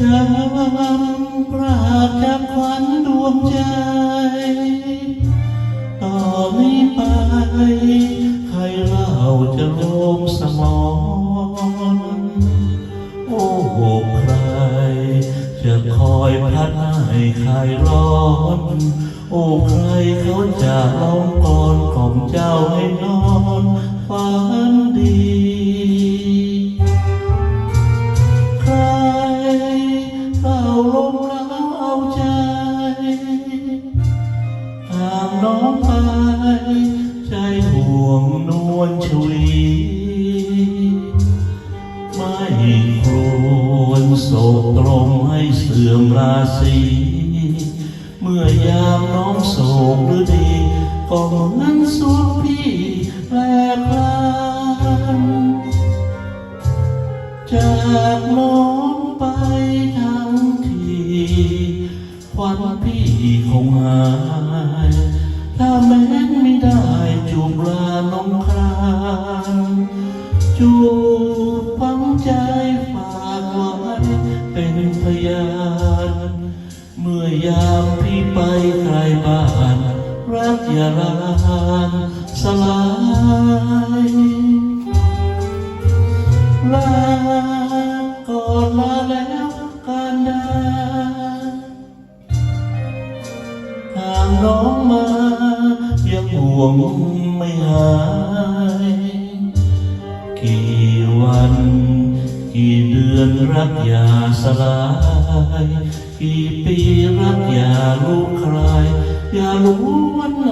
จำปราบจากควันดวงใจ ต่อนี้ไป ใครเล่าจะโลมสมอง โอ้โหใคร จะคอยพัดให้ใครร้อน โอ้ใครเขาจะร้อง ไม่ควรโศกตรงให้เสื่อมราศีเมื่อยามน้องโศกหรือดีก็เหมือนสวงพี่แปลพลานจากน้องไปทั้งทีควันพี่คงหายถ้าแม้นไม่ได้จูบลาน้องครานจูบฟัง ใจฝากไว้เป็นพยานเมื่อยามพี่ไปไกลบ้านรักอย่าลานสลายลาก่อนลาแล้วกันดาทางน้องมายังห่วงไม่หาย กี่เดือนรักอย่าสลาย กี่ปีรักอย่าลูกใครอย่ารู้วันไหน